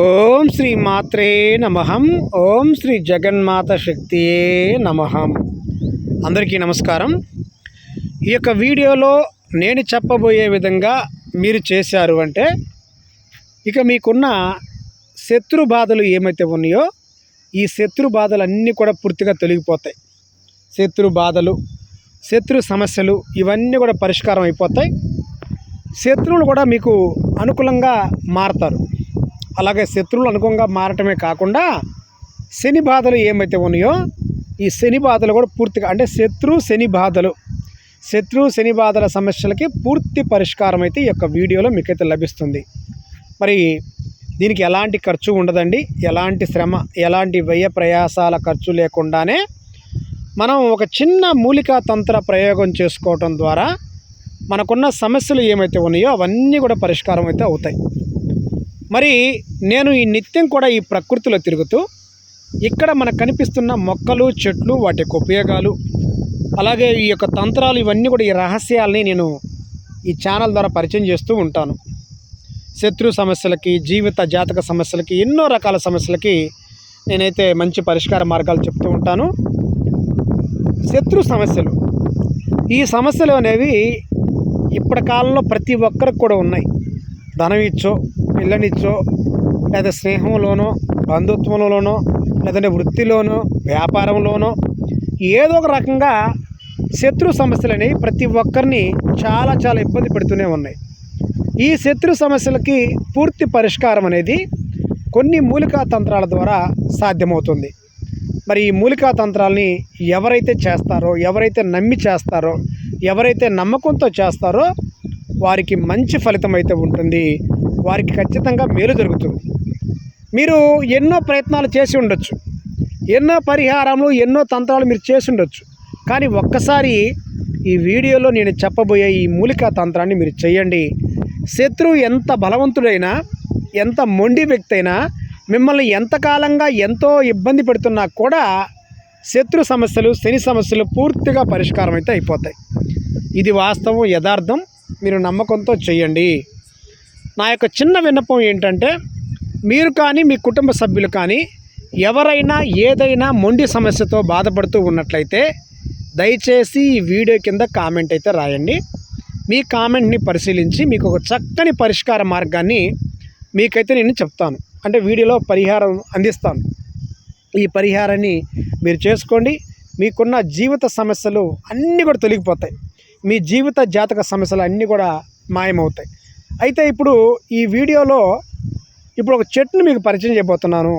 ఓం శ్రీ మాత్రే నమహం ఓం శ్రీ జగన్మాత శక్తియే నమహం అందరికీ నమస్కారం. ఈ యొక్క వీడియోలో నేను చెప్పబోయే విధంగా మీరు చేశారు అంటే ఇక మీకున్న శత్రు బాధలు ఏమైతే ఉన్నాయో ఈ శత్రు బాధలు అన్నీ కూడా పూర్తిగా తొలగిపోతాయి. శత్రు బాధలు శత్రు సమస్యలు ఇవన్నీ కూడా పరిష్కారం అయిపోతాయి. శత్రువులు కూడా మీకు అనుకూలంగా మారతారు. అలాగే శత్రువులు అనుకూలంగా మారటమే కాకుండా శని బాధలు ఏమైతే ఉన్నాయో ఈ శని బాధలు కూడా పూర్తిగా అంటే శత్రు శని బాధలు శత్రు శని బాధల సమస్యలకి పూర్తి పరిష్కారం అయితే ఈ యొక్క వీడియోలో మీకైతే లభిస్తుంది. మరి దీనికి ఎలాంటి ఖర్చు ఉండదండి. ఎలాంటి శ్రమ ఎలాంటి వ్యయ ప్రయాసాల ఖర్చు లేకుండానే మనం ఒక చిన్న మూలికా తంత్ర ప్రయోగం చేసుకోవటం ద్వారా మనకున్న సమస్యలు ఏమైతే ఉన్నాయో అవన్నీ కూడా పరిష్కారం అయితే అవుతాయి. మరి నేను ఈ నిత్యం కూడా ఈ ప్రకృతిలో తిరుగుతూ ఇక్కడ మనకు కనిపిస్తున్న మొక్కలు చెట్లు వాటి యొక్క ఉపయోగాలు అలాగే ఈ యొక్క తంత్రాలు ఇవన్నీ కూడా ఈ రహస్యాలని నేను ఈ ఛానల్ ద్వారా పరిచయం చేస్తూ ఉంటాను. శత్రు సమస్యలకి జీవిత జాతక సమస్యలకి ఎన్నో రకాల సమస్యలకి నేనైతే మంచి పరిష్కార మార్గాలు చెప్తూ ఉంటాను. శత్రు సమస్యలు. ఈ సమస్యలు అనేవి ఇప్పటి కాలంలో ప్రతి ఒక్కరికి కూడా ఉన్నాయి. ధనం ఇచ్చో పిల్లనిచ్చో లేదా స్నేహంలోనో బంధుత్వంలోనో లేదంటే వృత్తిలోనో వ్యాపారంలోనో ఏదో ఒక రకంగా శత్రు సమస్యలు అనేవి ప్రతి ఒక్కరిని చాలా చాలా ఇబ్బంది పెడుతూనే ఉన్నాయి. ఈ శత్రు సమస్యలకి పూర్తి పరిష్కారం అనేది కొన్ని మూలికా తంత్రాల ద్వారా సాధ్యమవుతుంది. మరి ఈ మూలికా తంత్రాలని ఎవరైతే చేస్తారో ఎవరైతే నమ్మి చేస్తారో ఎవరైతే నమ్మకంతో చేస్తారో వారికి మంచి ఫలితం అయితే ఉంటుంది. వారికి ఖచ్చితంగా మేలు జరుగుతుంది. మీరు ఎన్నో ప్రయత్నాలు చేసి ఉండొచ్చు. ఎన్నో పరిహారములు ఎన్నో తంత్రాలు మీరు చేసి ఉండొచ్చు. కానీ ఒక్కసారి ఈ వీడియోలో నేను చెప్పబోయే ఈ మూలికా తంత్రాన్ని మీరు చేయండి. శత్రువు ఎంత బలవంతుడైనా ఎంత మొండి వ్యక్తి అయినా మిమ్మల్ని ఎంతకాలంగా ఎంతో ఇబ్బంది పెడుతున్నా కూడా శత్రు సమస్యలు శని సమస్యలు పూర్తిగా పరిష్కారం అయితే అయిపోతాయి. ఇది వాస్తవం యథార్థం. మీరు నమ్మకంతో చేయండి. నా యొక్క చిన్న విన్నపం ఏంటంటే మీరు కానీ మీ కుటుంబ సభ్యులు కానీ ఎవరైనా ఏదైనా మొండి సమస్యతో బాధపడుతూ ఉన్నట్లయితే దయచేసి ఈ వీడియో కింద కామెంట్ అయితే రాయండి. మీ కామెంట్ని పరిశీలించి మీకు ఒక చక్కని పరిష్కార మార్గాన్ని మీకైతే నేను చెప్తాను. అంటే వీడియోలో పరిహారం అందిస్తాను. ఈ పరిహారాన్ని మీరు చేసుకోండి. మీకున్న జీవిత సమస్యలు అన్నీ కూడా తొలగిపోతాయి. మీ జీవిత జాతక సమస్యలు అన్నీ కూడా మాయమవుతాయి. అయితే ఇప్పుడు ఈ వీడియోలో ఇప్పుడు ఒక చెట్టును మీకు పరిచయం చేయబోతున్నాను.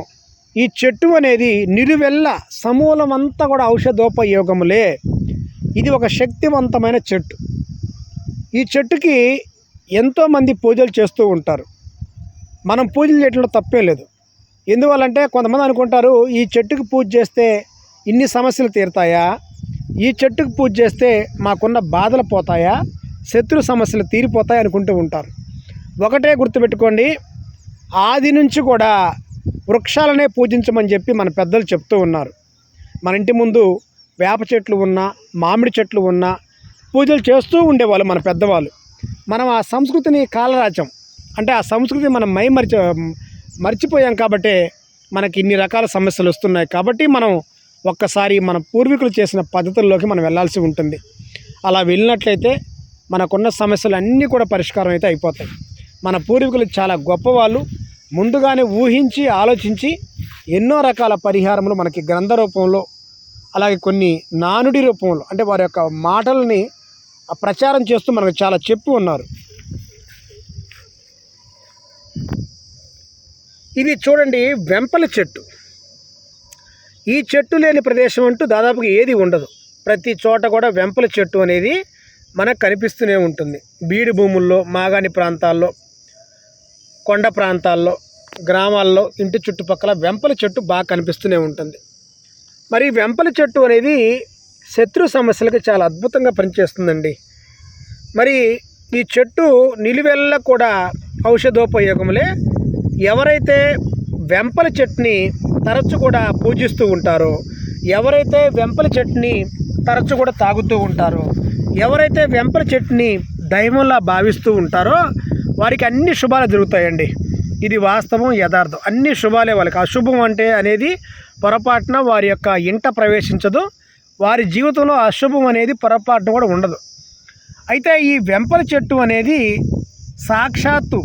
ఈ చెట్టు అనేది నిలువెల్ల సమూలం అంతా కూడా ఔషధోపయోగములే. ఇది ఒక శక్తివంతమైన చెట్టు. ఈ చెట్టుకి ఎంతోమంది పూజలు చేస్తూ ఉంటారు. మనం పూజలు చేయడంలో తప్పే లేదు. ఎందువల్లంటే కొంతమంది అనుకుంటారు ఈ చెట్టుకు పూజ చేస్తే ఇన్ని సమస్యలు తీరుతాయా? ఈ చెట్టుకు పూజ చేస్తే మాకున్న బాధలు పోతాయా? శత్రు సమస్యలు తీరిపోతాయి అనుకుంటూ ఉంటారు. ఒకటే గుర్తుపెట్టుకోండి. ఆది నుంచి కూడా వృక్షాలనే పూజించమని చెప్పి మన పెద్దలు చెప్తూ ఉన్నారు. మన ఇంటి ముందు వేప చెట్లు ఉన్నా మామిడి చెట్లు ఉన్నా పూజలు చేస్తూ ఉండేవాళ్ళు మన పెద్దవాళ్ళు. మనం ఆ సంస్కృతిని కాలరాచం అంటే ఆ సంస్కృతి మనం మై మరిచి మర్చిపోయాం కాబట్టే మనకి ఇన్ని రకాల సమస్యలు వస్తున్నాయి. కాబట్టి మనం ఒక్కసారి మన పూర్వీకులు చేసిన పద్ధతుల్లోకి మనం వెళ్ళాల్సి ఉంటుంది. అలా వెళ్ళినట్లయితే మనకున్న సమస్యలు అన్నీ కూడా పరిష్కారం అయితే అయిపోతాయి. మన పూర్వీకులు చాలా గొప్పవాళ్ళు. ముందుగానే ఊహించి ఆలోచించి ఎన్నో రకాల పరిహారములు మనకి గ్రంథ రూపంలో అలాగే కొన్ని నానుడి రూపంలో అంటే వారి యొక్క మాటల్ని ప్రచారం చేస్తూ మనకు చాలా చెప్పి ఉన్నారు. ఇది చూడండి వెంపల చెట్టు. ఈ చెట్టు లేని ప్రదేశం అంటూ దాదాపుగా ఏది ఉండదు. ప్రతి చోట కూడా వెంపల చెట్టు అనేది మనకు కనిపిస్తూనే ఉంటుంది. బీడు భూముల్లో మాగాణి ప్రాంతాల్లో కొండ ప్రాంతాల్లో గ్రామాల్లో ఇంటి చుట్టుపక్కల వెంపల చెట్టు బాగా కనిపిస్తూనే ఉంటుంది. మరి వెంపల చెట్టు అనేది శత్రు సమస్యలకు చాలా అద్భుతంగా పనిచేస్తుందండి. మరి ఈ చెట్టు నిలువెల్ల కూడా ఔషధోపయోగములే. ఎవరైతే వెంపల చెట్టుని తరచు కూడా పూజిస్తూ ఉంటారో ఎవరైతే వెంపల చెట్టుని తరచు కూడా తాగుతూ ఉంటారో ఎవరైతే వెంపల చెట్టుని దైవంలా భావిస్తూ ఉంటారో వారికి అన్ని శుభాలు జరుగుతాయండి. ఇది వాస్తవం యథార్థం. అన్ని శుభాలే వాళ్ళకి. అశుభం అంటే అనేది పొరపాటున వారి యొక్క ఇంట ప్రవేశించదు. వారి జీవితంలో అశుభం అనేది పొరపాటున కూడా ఉండదు. అయితే ఈ వెంపల చెట్టు అనేది సాక్షాత్తు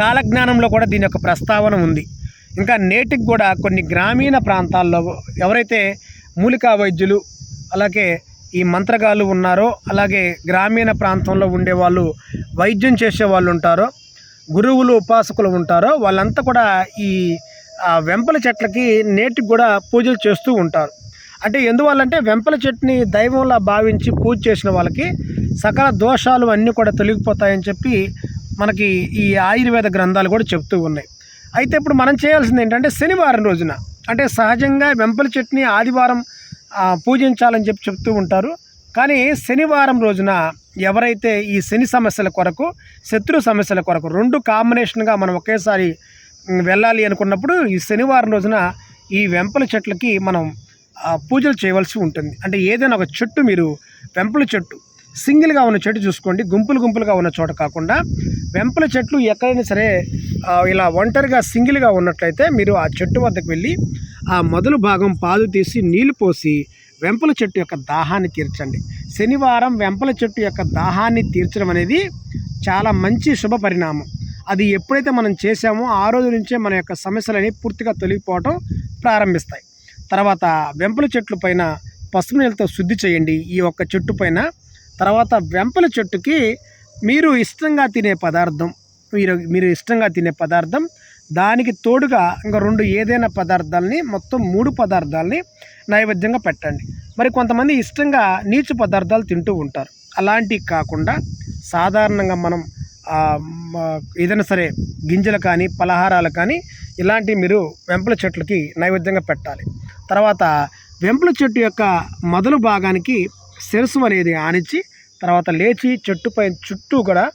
కాలజ్ఞానంలో కూడా దీని యొక్క ప్రస్తావన ఉంది. ఇంకా నేటికి కూడా కొన్ని గ్రామీణ ప్రాంతాల్లో ఎవరైతే మూలికా వైద్యులు అలాగే ఈ మంత్రగాళ్ళు ఉన్నారో అలాగే గ్రామీణ ప్రాంతంలో ఉండే వాళ్ళు వైద్యం చేసే వాళ్ళు ఉంటారో గురువులు ఉపాసకులు ఉంటారో వాళ్ళంతా కూడా ఈ వెంపల చెట్లకి నేటికి కూడా పూజలు చేస్తూ ఉంటారు. అంటే ఎందువల్లంటే వెంపల చెట్టుని దైవంలా భావించి పూజ చేసిన వాళ్ళకి సకల దోషాలు అన్నీ కూడా తొలగిపోతాయని చెప్పి మనకి ఈ ఆయుర్వేద గ్రంథాలు కూడా చెప్తూ ఉన్నాయి. అయితే ఇప్పుడు మనం చేయాల్సింది ఏంటంటే శనివారం రోజున అంటే సహజంగా వెంపల చెట్టుని ఆదివారం పూజించాలని చెప్పి చెప్తూ ఉంటారు. కానీ శనివారం రోజున ఎవరైతే ఈ శని సమస్యల కొరకు శత్రు సమస్యల కొరకు రెండు కాంబినేషన్గా మనం ఒకేసారి వెళ్ళాలి అనుకున్నప్పుడు ఈ శనివారం రోజున ఈ వెంపల చెట్లకి మనం పూజలు చేయవలసి ఉంటుంది. అంటే ఏదైనా ఒక చెట్టు మీరు వెంపల చెట్టు సింగిల్గా ఉన్న చెట్టు చూసుకోండి గుంపులు గుంపులుగా ఉన్న చోట కాకుండా వెంపల చెట్లు ఎక్కడైనా సరే ఇలా ఒంటరిగా సింగిల్గా ఉన్నట్లయితే మీరు ఆ చెట్టు వద్దకు వెళ్ళి ఆ మొదలు భాగం పాదు తీసి నీళ్ళు పోసి వెంపల చెట్టు యొక్క దాహాన్ని తీర్చండి. శనివారం వెంపల చెట్టు యొక్క దాహాన్ని తీర్చడం అనేది చాలా మంచి శుభ పరిణామం. అది ఎప్పుడైతే మనం చేసామో ఆ రోజు నుంచే మన యొక్క సమస్యలని పూర్తిగా తొలగిపోవటం ప్రారంభిస్తాయి. తర్వాత వెంపల చెట్లు పైన పసుపు నీళ్ళతో శుద్ధి చేయండి. ఈ ఒక్క చెట్టు పైన తర్వాత వెంపల చెట్టుకి మీరు ఇష్టంగా తినే పదార్థం మీరు మీరు ఇష్టంగా తినే పదార్థం దానికి తోడుగా ఇంకా రెండు ఏదైనా పదార్థాలని మొత్తం మూడు పదార్థాలని నైవేద్యంగా పెట్టండి. మరి కొంతమంది ఇష్టంగా నీచు పదార్థాలు తింటూ ఉంటారు. అలాంటివి కాకుండా సాధారణంగా మనం ఏదైనా సరే గింజలు కానీ పలహారాలు కానీ ఇలాంటివి మీరు వెంపల చెట్లకి నైవేద్యంగా పెట్టాలి. తర్వాత వెంపల చెట్టు యొక్క మొదలు భాగానికి శిరస్సు అనేది ఆనించి తర్వాత లేచి చెట్టుపై చుట్టూ కూడా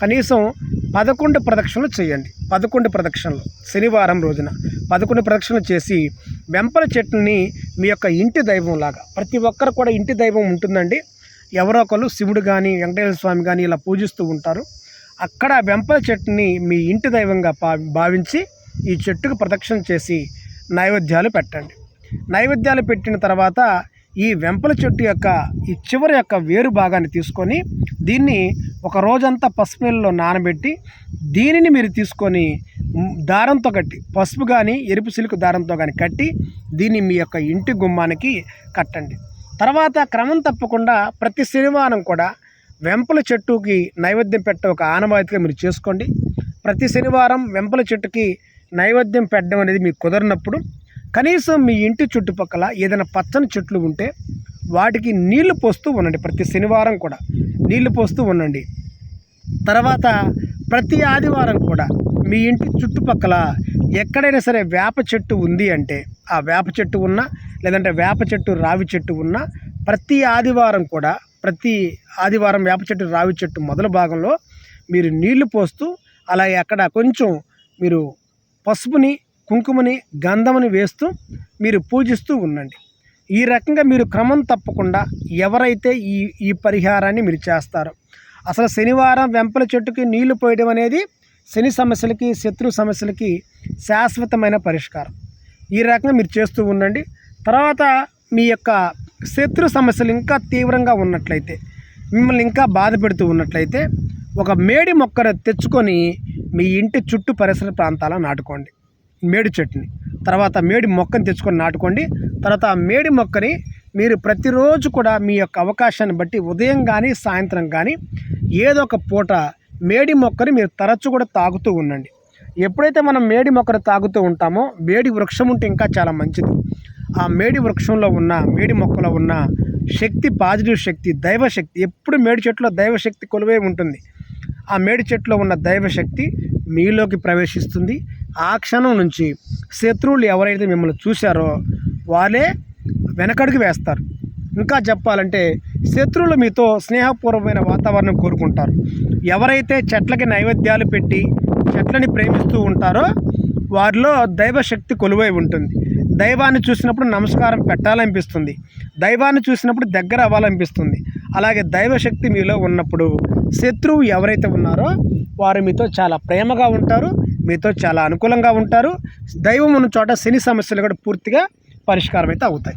కనీసం పదకొండు ప్రదక్షిణలు చేయండి. పదకొండు ప్రదక్షిణలు. శనివారం రోజున పదకొండు ప్రదక్షిణలు చేసి వెంపల చెట్టుని మీ యొక్క ఇంటి దైవం లాగా ప్రతి ఒక్కరు కూడా ఇంటి దైవం ఉంటుందండి. ఎవరో ఒకరు శివుడు కానీ వెంకటేశ్వర స్వామి కానీ ఇలా పూజిస్తూ ఉంటారు. అక్కడ వెంపల చెట్టుని మీ ఇంటి దైవంగా భావించి ఈ చెట్టుకు ప్రదక్షిణ చేసి నైవేద్యాలు పెట్టండి. నైవేద్యాలు పెట్టిన తర్వాత ఈ వెంపల చెట్టు యొక్క ఈ చివరి యొక్క వేరు భాగాన్ని తీసుకొని దీన్ని ఒక రోజంతా పసుపు నీళ్ళలో నానబెట్టి దీనిని మీరు తీసుకొని దారంతో కట్టి పసుపు కానీ ఎరుపు సిలుకు దారంతో కానీ కట్టి దీన్ని మీ యొక్క ఇంటి గుమ్మానికి కట్టండి. తర్వాత క్రమం తప్పకుండా ప్రతి శనివారం కూడా వెంపల చెట్టుకి నైవేద్యం పెట్ట ఒక ఆనవాయితీగా మీరు చేసుకోండి. ప్రతి శనివారం వెంపల చెట్టుకి నైవేద్యం పెట్టడం అనేది మీకు కుదరినప్పుడు కనీసం మీ ఇంటి చుట్టుపక్కల ఏదైనా పచ్చని చెట్లు ఉంటే వాటికి నీళ్ళు పోస్తూ ఉండండి. ప్రతి శనివారం కూడా నీళ్ళు పోస్తూ ఉండండి. తర్వాత ప్రతి ఆదివారం కూడా మీ ఇంటి చుట్టుపక్కల ఎక్కడైనా సరే వేప చెట్టు ఉంది అంటే ఆ వేప చెట్టు ఉన్నా లేదంటే వేప చెట్టు రావి చెట్టు ఉన్నా ప్రతి ఆదివారం కూడా ప్రతి ఆదివారం వేప చెట్టు రావి చెట్టు మొదల భాగంలో మీరు నీళ్ళు పోస్తూ అలాగే అక్కడ కొంచెం మీరు పసుపుని కుంకుమని గంధముని వేస్తూ మీరు పూజిస్తూ ఉండండి. ఈ రకంగా మీరు క్రమం తప్పకుండా ఎవరైతే ఈ ఈ పరిహారాన్ని మీరు చేస్తారో అసలు శనివారం వెంపల చెట్టుకి నీళ్ళు పోయడం అనేది శని సమస్యలకి శత్రు సమస్యలకి శాశ్వతమైన పరిష్కారం. ఈ రకంగా మీరు చేస్తూ ఉండండి. తర్వాత మీ యొక్క శత్రు సమస్యలు ఇంకా తీవ్రంగా ఉన్నట్లయితే మిమ్మల్ని ఇంకా బాధ పెడుతూ ఉన్నట్లయితే ఒక మేడి మొక్కను తెచ్చుకొని మీ ఇంటి చుట్టూ పరిసర ప్రాంతాల నాటుకోండి. మేడి చెట్టుని. తర్వాత మేడి మొక్కని తెచ్చుకొని నాటుకోండి. తర్వాత ఆ మేడి మొక్కని మీరు ప్రతిరోజు కూడా మీ యొక్క అవకాశాన్ని బట్టి ఉదయం కానీ సాయంత్రం కానీ ఏదో ఒక పూట మేడి మొక్కని మీరు తరచు కూడా తాగుతూ ఉండండి. ఎప్పుడైతే మనం మేడి మొక్కను తాగుతూ ఉంటామో మేడి వృక్షం ఉంటే ఇంకా చాలా మంచిది. ఆ మేడి వృక్షంలో ఉన్న మేడి మొక్కలో ఉన్న శక్తి పాజిటివ్ శక్తి దైవశక్తి ఎప్పుడు మేడి చెట్టులో దైవశక్తి కొలువై ఉంటుంది. ఆ మేడి చెట్టులో ఉన్న దైవశక్తి మీలోకి ప్రవేశిస్తుంది. ఆ క్షణం నుంచి శత్రువులు ఎవరైతే మిమ్మల్ని చూశారో వాళ్ళే వెనకడుగు వేస్తారు. ఇంకా చెప్పాలంటే శత్రువులు మీతో స్నేహపూర్వమైన వాతావరణం కోరుకుంటారు. ఎవరైతే చెట్లకి నైవేద్యాలు పెట్టి చెట్లని ప్రేమిస్తూ ఉంటారో వారిలో దైవశక్తి కొలువై ఉంటుంది. దైవాన్ని చూసినప్పుడు నమస్కారం పెట్టాలనిపిస్తుంది. దైవాన్ని చూసినప్పుడు దగ్గర అవ్వాలనిపిస్తుంది. అలాగే దైవశక్తి మీలో ఉన్నప్పుడు శత్రువు ఎవరైతే ఉన్నారో వారు మీతో చాలా ప్రేమగా ఉంటారు మీతో చాలా అనుకూలంగా ఉంటారు. దైవం ఉన్న చోట శని సమస్యలు కూడా పూర్తిగా పరిష్కారం అయితే అవుతాయి.